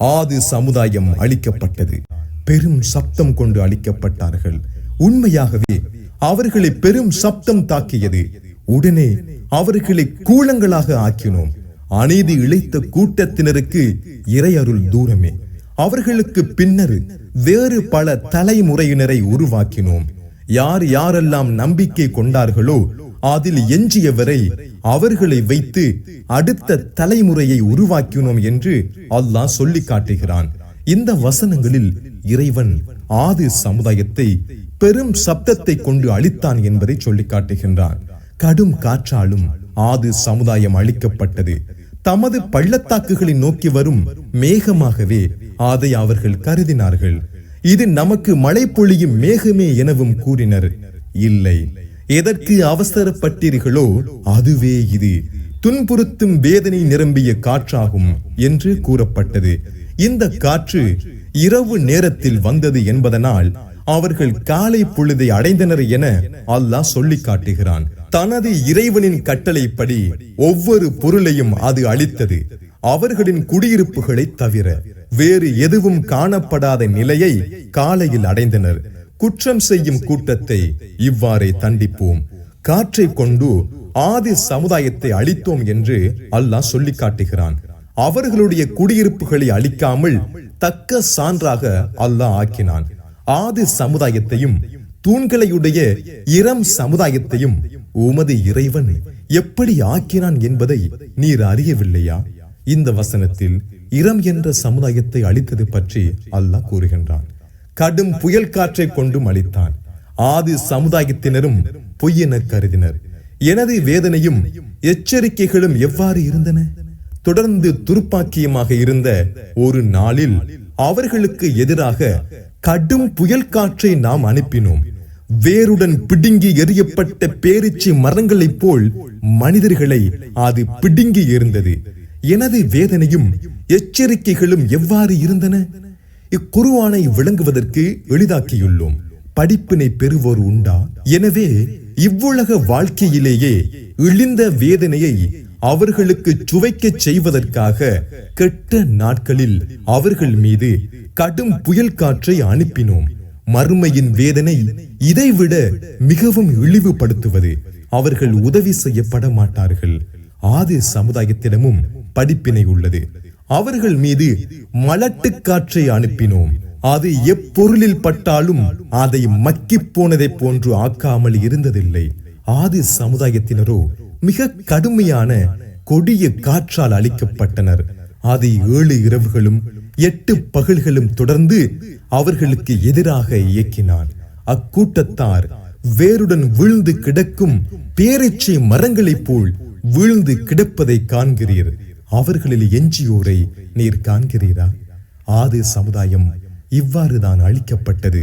ஆதி சமுதாயம் அழிக்கப்பட்டது. பெரும் சப்தம் கொண்டு அழிக்கப்பட்டார்கள். உண்மையாகவே அவர்களை பெரும் சப்தம் தாக்கியது. உடனே அவர்களை கூலங்களாக ஆக்கினோம். அநீதி இழைத்த கூட்டத்தினருக்கு இறையருள் தூரமே. அவர்களுக்கு பின்னர் வேறு பல தலைமுறையினரை உருவாக்கினோம். யார் யாரெல்லாம் நம்பிக்கை கொண்டார்களோ அதில் எஞ்சியவரை அவர்களை வைத்து அடுத்த தலைமுறையை உருவாக்கினோம் என்று அல்லாஹ் சொல்லி காட்டுகிறான். இந்த வசனங்களில் இறைவன் ஆதி சமுதாயத்தை பெரும் சப்தத்தை கொண்டு அழித்தான் என்பதை சொல்லி காட்டுகின்றான். கடும் காற்றாலும் ஆது சமுதாயம் அழிக்கப்பட்டது. தமது பள்ளத்தாக்குகளை நோக்கி வரும் மேகமாகவே அதை அவர்கள் கருதினார்கள். இது நமக்கு மழை பொழியும் மேகமே எனவும் கூறினர். இல்லை. எதற்கு அவசரப்பட்டீர்களோ அதுவே இது. துன்புறுத்தும் வேதனை நிரம்பிய காற்றாகும் என்று கூறப்பட்டது. இந்த காற்று இரவு நேரத்தில் வந்தது என்பதனால் அவர்கள் காலை பொழுதை அடைந்தனர் என அல்லாஹ் சொல்லி காட்டுகிறான். தனது இறைவனின் கட்டளைப்படி ஒவ்வொரு பொருளையும் அது அளித்தது. அவர்களின் குடியிருப்புகளை தவிர வேறு எதுவும் காணப்படாத நிலையை காலையில் அடைந்தனர். குற்றம் செய்யும் கூட்டத்தை இவ்வாறே தண்டிப்போம். காற்றை கொண்டு ஆதி சமுதாயத்தை அழித்தோம் என்று அல்லாஹ் சொல்லி காட்டுகிறான் அவர்களுடைய குடியிருப்புகளை அழிக்காமல் தக்க சான்றாக அல்லாஹ் ஆக்கினான். ஆதி சமுதாயத்தையும் தூண்களையுடைய இரம் சமுதாயத்தையும் உமது இறைவன் எப்படி ஆக்கினான் என்பதை நீர் அறியவில்லையா? இந்த வசனத்தில் இரம் என்ற சமுதாயத்தை அழித்தது பற்றி அல்லாஹ் கூறுகின்றான். கடும் புயல் காற்றை கொண்டும் அளித்தான். ஆதி சமுதாயத்தினரும் பொய்யென கருதினர். எனது வேதனையும் எச்சரிக்கைகளும் எவ்வாறு இருந்தன? தொடர்ந்து துருப்பாக்கியமாக இருந்த ஒரு நாளில் அவர்களுக்கு எதிராக கடும் புயல் காற்றை நாம் அனுப்பினோம். வேருடன் பிடுங்கி எறியப்பட்ட பேரிச்சி மரங்களைப் போல் மனிதர்களை அது பிடுங்கி எறிந்தது. எனது வேதனையும் எச்சரிக்கைகளும் எவ்வாறு இருந்தன? இக்குருவானை விளங்குவதற்கு எளிதாக்கியுள்ளோம். படிப்பினை பெறுவோர் உண்டா? எனவே இவ்வுலக வாழ்க்கையிலேயே இழிந்த வேதனையை அவர்களுக்கு சுவைக்கச் செய்வதற்காக கெட்ட நாட்களில் அவர்கள் மீது கடும் புயல் காற்றை அனுப்பினோம். மறுமையின் வேதனை இதைவிட மிகவும் இழிவுபடுத்துவது. அவர்கள் உதவி செய்யப்பட மாட்டார்கள். ஆதி சமுதாயத்திடமும் படிப்பினை உள்ளது. அவர்கள் மீது மலட்டு காற்றை அனுப்பினோம். அது எப்பொருளில் பட்டாலும் அதை மக்கிப் போனதை போன்று ஆக்காமல் இருந்ததில்லை. ஆதி சமுதாயத்தினரோ மிக கடுமையான கொடிய காற்றால் அழிக்கப்பட்டனர். அதை ஏழு இரவுகளும் எட்டு பகல்களும் தொடர்ந்து அவர்களுக்கு எதிராக இயக்கினான். அக்கூட்டத்தார் வேருடன் வீழ்ந்து கிடக்கும் பேரீச்சை மரங்களைப் போல் வீழ்ந்து கிடப்பதை காண்கிறீர்கள் அவர்களில் எஞ்சியோரை நீர் காண்கிறீரா? ஆதி சமுதாயம் இவ்வாறுதான் அழிக்கப்பட்டது.